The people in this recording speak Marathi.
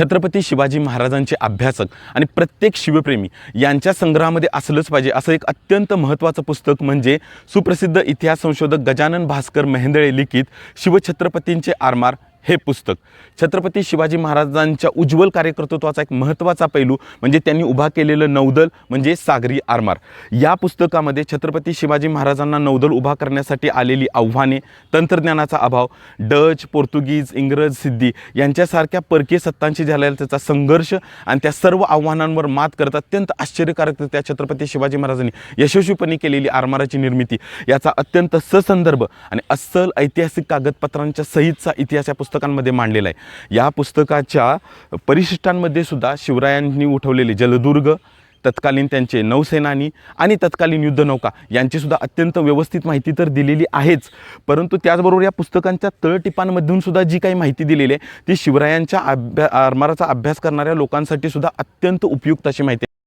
छत्रपती शिवाजी महाराजांचे अभ्यासक आणि प्रत्येक शिवप्रेमी यांच्या संग्रहामध्ये असलंच पाहिजे. असं एक अत्यंत महत्त्वाचं पुस्तक म्हणजे सुप्रसिद्ध इतिहास संशोधक गजानन भास्कर मेहेंदळे लिखित शिवछत्रपतींचे आरमार हे पुस्तक. छत्रपती शिवाजी महाराजांच्या उज्ज्वल कार्यकर्तृत्वाचा एक महत्त्वाचा पैलू म्हणजे त्यांनी उभा केलेलं नौदल म्हणजे सागरी आरमार. या पुस्तकामध्ये छत्रपती शिवाजी महाराजांना नौदल उभा करण्यासाठी आलेली आव्हाने तंत्रज्ञानाचा अभाव डच पोर्तुगीज इंग्रज सिद्धी यांच्यासारख्या परकीय सत्तांशी झालेला त्याचा संघर्ष आणि त्या सर्व आव्हानांवर मात करत अत्यंत आश्चर्यकारकरित्या छत्रपती शिवाजी महाराजांनी यशस्वीपणे केलेली आरमाराची निर्मिती. याचा अत्यंत ससंदर्भ आणि अस्सल ऐतिहासिक कागदपत्रांच्या सहितचा इतिहास या पुस्तकांमध्ये मांडलेला आहे. या पुस्तकाच्या परिशिष्टांमध्ये सुद्धा शिवरायांनी उठवलेले जलदुर्ग तत्कालीन त्यांचे नौसेनानी आणि तत्कालीन युद्धनौका यांचीसुद्धा अत्यंत व्यवस्थित माहिती तर दिलेली आहेच. परंतु त्याचबरोबर या पुस्तकांच्या तळटिपांमधून सुद्धा जी काही माहिती दिलेली आहे ती शिवरायांच्या अभ्या आरमाराचा अभ्यास करणाऱ्या लोकांसाठी सुद्धा अत्यंत उपयुक्त अशी माहिती आहे